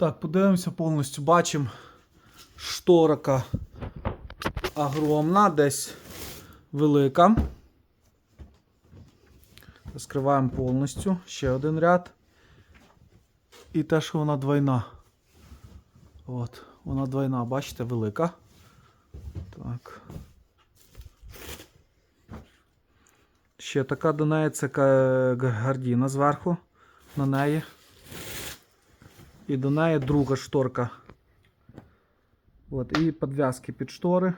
Так, подивимося повністю. Бачимо шторка огромна, десь велика. Розкриваємо повністю. Ще один ряд. І те, що вона двойна. От, вона двойна, бачите, велика. Так. Ще така до неї це гардіна зверху на неї. І до неї друга шторка. От, і підв'язки під штори.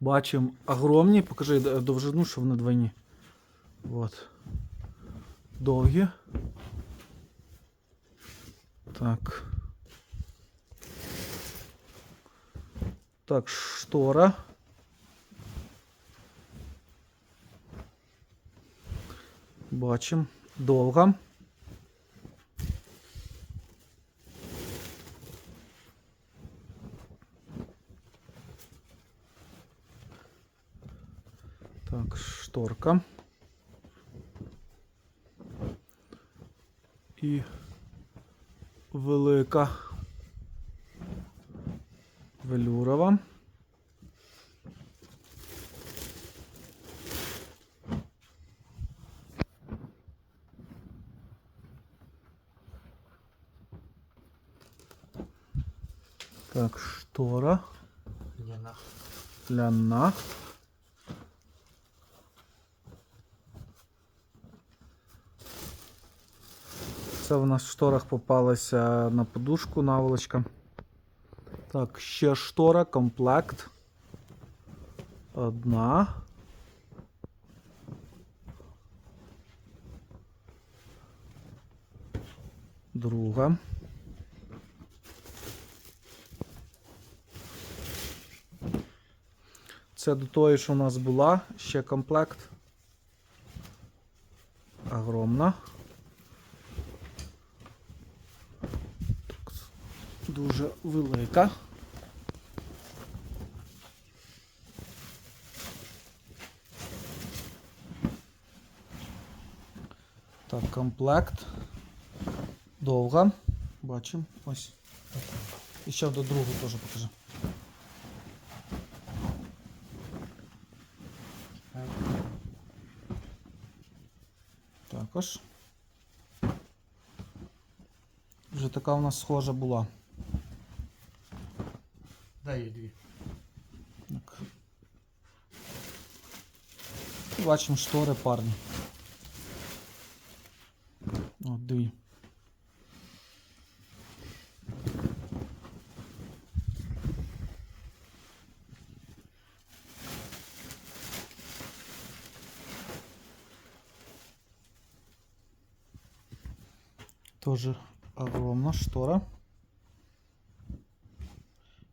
Бачимо огромні. Покажи довжину, що вони двойні. От. Довгі. Так. Так, штора. Бачимо. Довга. Так, шторка. І велика велюрова. Так, штора. Лена. Ляна. Це в нас в шторах попалася на подушку наволочка. Так, ще штора, комплект. Одна. Друга. Це до тої, що у нас була, ще комплект. Огромна. Дуже велика. Так, комплект. Довга. Бачимо. Ось. І ще до другу теж покажи. Також. Вже така у нас схожа була. Дай їй дві. Так. Бачимо штори парні. От дві. Тоже огромна штора.